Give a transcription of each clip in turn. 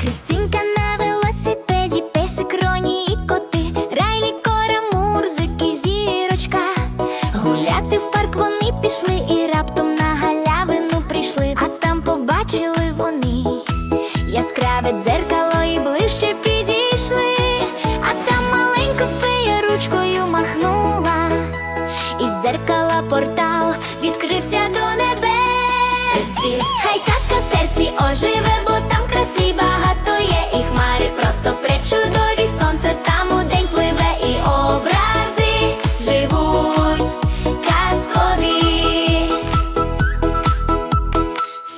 Христинка на велосипеді, песик Роні і коти, Райлі, Кора, Мурзик зірочка. Гуляти в парк вони пішли і раптом на галявину прийшли, дзеркала портал відкрився до небес. Хай казка в серці оживе, бо там краси багато є, і хмари просто пречудові, сонце там у день пливе, і образи живуть казкові.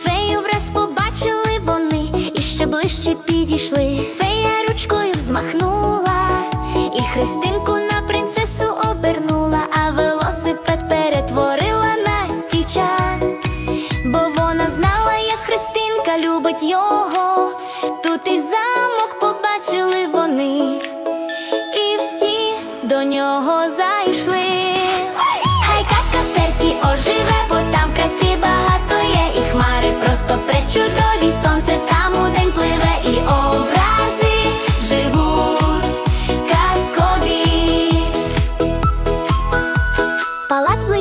Фею враз побачили вони і ще ближче підійшли. Фея любить його. Тут і замок побачили вони, і всі до нього зайшли.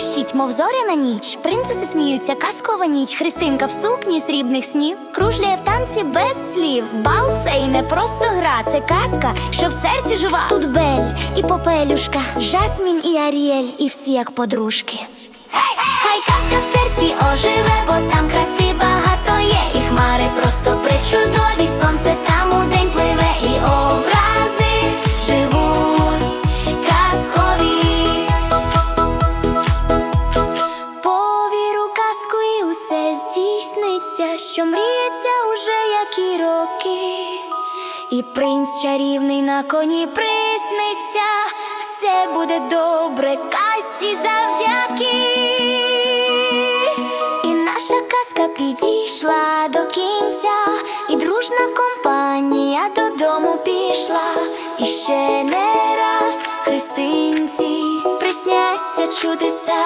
Блищить, мов зоряна ніч. Принцеси сміються, казкова ніч. Христинка в сукні срібних снів. Кружляє в танці без слів. Бал це і не просто гра, це казка, що в серці жива. Тут Бель і Попелюшка, Жасмін і Аріель, і всі як подружки. Хай казка в серці оживе, бо там краси багато є, і хмари просто що мріється уже які роки. І принц чарівний на коні присниться, все буде добре, казці завдяки. І наша казка підійшла до кінця, і дружна компанія додому пішла. І ще не раз Христинці присняться чудеса.